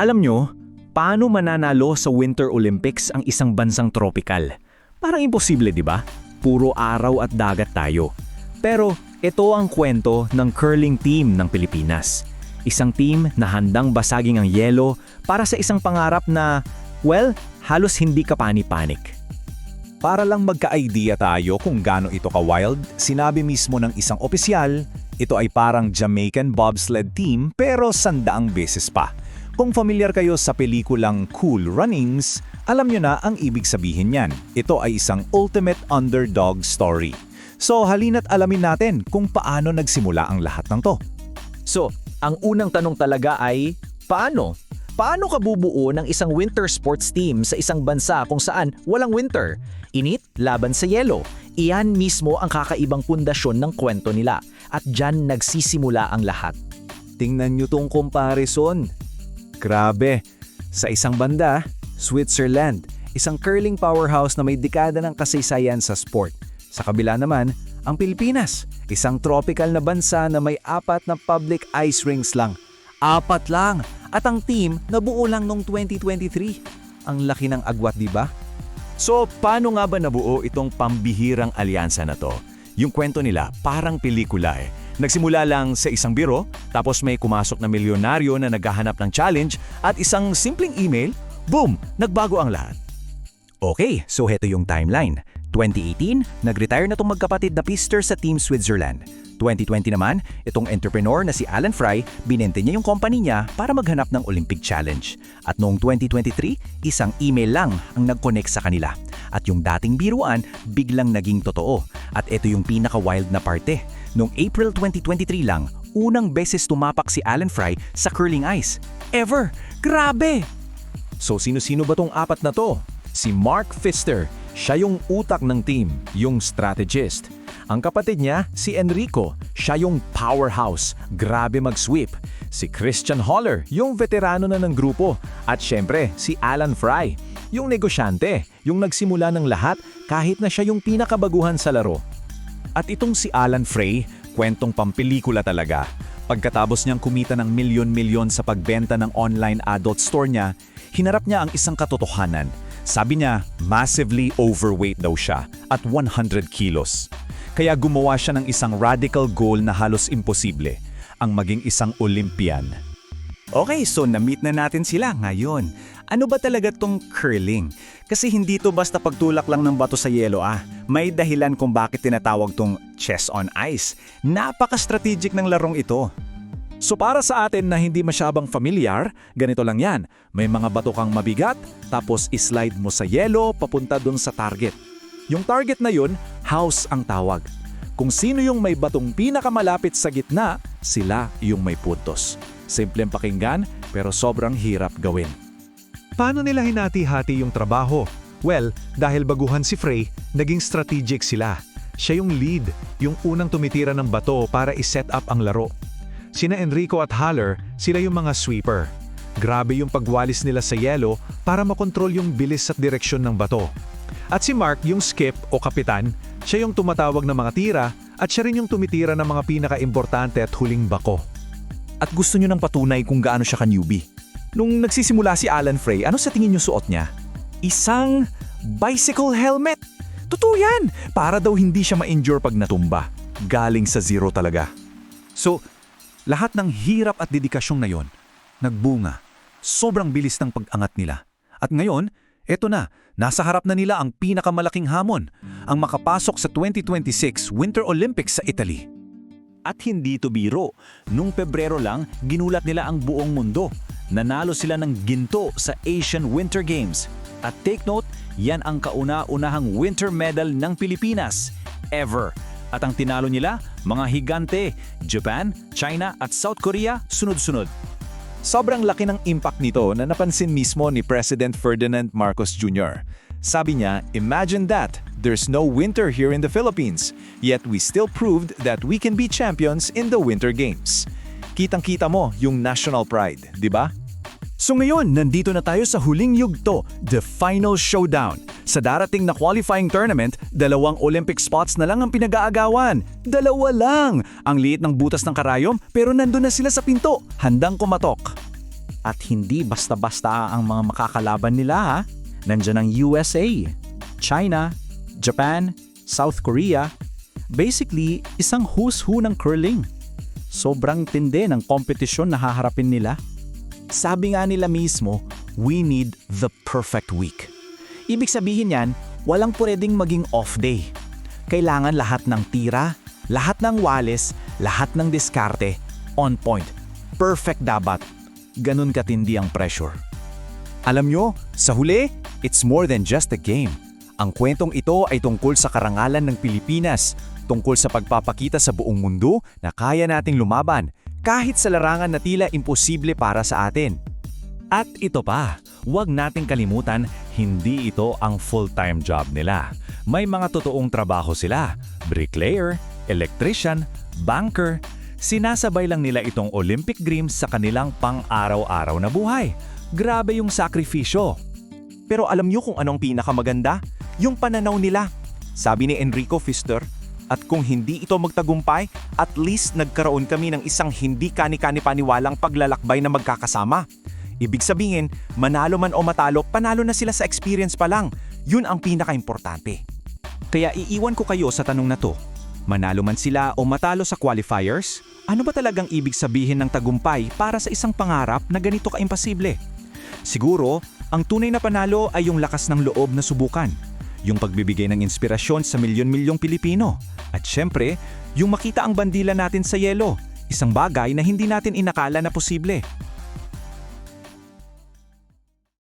Alam nyo, paano mananalo sa Winter Olympics ang isang bansang tropical? Parang imposible, di ba? Puro araw at dagat tayo. Pero ito ang kwento ng curling team ng Pilipinas. Isang team na handang basaging ang yelo para sa isang pangarap na, well, halos hindi ka pani-panik. Para lang magka-idea tayo kung gaano ito ka-wild, sinabi mismo ng isang opisyal, ito ay parang Jamaican bobsled team pero sandaang beses pa. Kung familiar kayo sa pelikulang Cool Runnings, alam nyo na ang ibig sabihin niyan. Ito ay isang ultimate underdog story. So halina't alamin natin kung paano nagsimula ang lahat ng to. So, ang unang tanong talaga ay, paano? Paano ka bubuo ng isang winter sports team sa isang bansa kung saan walang winter? Init laban sa yelo. Iyan mismo ang kakaibang pundasyon ng kwento nila. At dyan nagsisimula ang lahat. Tingnan nyo tong comparison. Grabe. Sa isang banda, Switzerland, isang curling powerhouse na may dekada ng kasaysayan sa sport. Sa kabila naman, ang Pilipinas, isang tropical na bansa na may apat na public ice rinks lang. Apat lang! At ang team nabuo lang noong 2023. Ang laki ng agwat, di ba? So, paano nga ba nabuo itong pambihirang alyansa na to? Yung kwento nila, parang pelikula eh. Nagsimula lang sa isang biro, tapos may kumasok na milyonaryo na naghahanap ng challenge at isang simpleng email, boom, nagbago ang lahat. Okay, so heto yung timeline. 2018, nag-retire na tong magkapatid na pister sa Team Switzerland. 2020 naman, itong entrepreneur na si Alan Fry, binente niya yung company niya para maghanap ng Olympic Challenge. At noong 2023, isang email lang ang nag-connect sa kanila. At yung dating biruan, biglang naging totoo. At ito yung pinaka-wild na parte. Noong April 2023 lang, unang beses tumapak si Alan Fry sa curling ice. Ever! Grabe! So sino-sino ba tong apat na to? Si Mark Pfister, siya yung utak ng team, yung strategist. Ang kapatid niya, si Enrico, siya yung powerhouse, grabe mag-sweep. Si Christian Holler, yung veterano na ng grupo. At syempre, si Alan Fry, yung negosyante, yung nagsimula ng lahat kahit na siya yung pinakabaguhan sa laro. At itong si Alan Frey, kwentong pampelikula talaga. Pagkatapos niyang kumita ng milyon-milyon sa pagbenta ng online adult store niya, hinarap niya ang isang katotohanan. Sabi niya, massively overweight daw siya at 100 kilos. Kaya gumawa siya ng isang radical goal na halos imposible, ang maging isang Olympian. Okay, so na-meet na natin sila ngayon. Ano ba talaga tong curling? Kasi hindi to basta pagtulak lang ng bato sa yelo ah. May dahilan kung bakit tinatawag tong chess on ice. Napaka-strategic ng larong ito. So para sa atin na hindi masyabang familiar, ganito lang yan. May mga bato kang mabigat, tapos islide mo sa yelo papunta dun sa target. Yung target na yun, house ang tawag. Kung sino yung may batong pinakamalapit sa gitna, sila yung may puntos. Simpleng pakinggan, pero sobrang hirap gawin. Paano nila hinati-hati yung trabaho? Well, dahil baguhan si Frey, naging strategic sila. Siya yung lead, yung unang tumitira ng bato para i-set up ang laro. Sina Enrico at Haller, sila yung mga sweeper. Grabe yung pagwalis nila sa yelo para makontrol yung bilis at direksyon ng bato. At si Mark, yung skip o kapitan, siya yung tumatawag ng mga tira at siya rin yung tumitira ng mga pinaka-importante at huling bako. At gusto nyo ng patunay kung gaano siya ka-newbie. Nung nagsisimula si Alan Frey, ano sa tingin nyo suot niya? Isang bicycle helmet! Totoo yan! Para daw hindi siya ma-injure pag natumba. Galing sa zero talaga. So, lahat ng hirap at dedikasyong na yon, nagbunga. Sobrang bilis ng pag-angat nila. At ngayon, eto na, nasa harap na nila ang pinakamalaking hamon, ang makapasok sa 2026 Winter Olympics sa Italy. At hindi to biro. Nung Pebrero lang, ginulat nila ang buong mundo. Nanalo sila ng ginto sa Asian Winter Games. At take note, yan ang kauna-unahang winter medal ng Pilipinas. Ever. At ang tinalo nila, mga higante, Japan, China at South Korea sunod-sunod. Sobrang laki ng impact nito na napansin mismo ni President Ferdinand Marcos Jr. Sabi niya, imagine that, there's no winter here in the Philippines, yet we still proved that we can be champions in the Winter Games. Kitang-kita mo yung national pride, di ba? So ngayon, nandito na tayo sa huling yugto, the final showdown. Sa darating na qualifying tournament, dalawang Olympic spots na lang ang pinag-aagawan. Dalawa lang! Ang liit ng butas ng karayom pero nandun na sila sa pinto, handang kumatok. At hindi basta-basta ang mga makakalaban nila ha. Nandiyan ang USA, China, Japan, South Korea. Basically, isang who's who ng curling. Sobrang tindi ng kompetisyon na haharapin nila. Sabi nga nila mismo, we need the perfect week. Ibig sabihin yan, walang pwedeng maging off day. Kailangan lahat ng tira, lahat ng wales, lahat ng diskarte, on point. Perfect dapat. Ganun katindi ang pressure. Alam nyo, sa huli, it's more than just a game. Ang kwentong ito ay tungkol sa karangalan ng Pilipinas, tungkol sa pagpapakita sa buong mundo na kaya nating lumaban, kahit sa larangan na tila imposible para sa atin. At ito pa, huwag nating kalimutan, hindi ito ang full-time job nila. May mga totoong trabaho sila, bricklayer, electrician, banker. Sinasabay lang nila itong Olympic dreams sa kanilang pang-araw-araw na buhay. Grabe yung sakripisyo. Pero alam nyo kung anong pinakamaganda? Yung pananaw nila. Sabi ni Enrico Pfister, at kung hindi ito magtagumpay, at least nagkaroon kami ng isang hindi kani-kani paniwalang paglalakbay na magkakasama. Ibig sabihin, manalo man o matalo, panalo na sila sa experience pa lang. Yun ang pinaka-importante. Kaya iiwan ko kayo sa tanong na to. Manalo man sila o matalo sa qualifiers, ano ba talagang ibig sabihin ng tagumpay para sa isang pangarap na ganito ka-imposible? Siguro, ang tunay na panalo ay yung lakas ng loob na subukan, yung pagbibigay ng inspirasyon sa milyon-milyong Pilipino, at syempre, yung makita ang bandila natin sa yelo, isang bagay na hindi natin inakala na posible.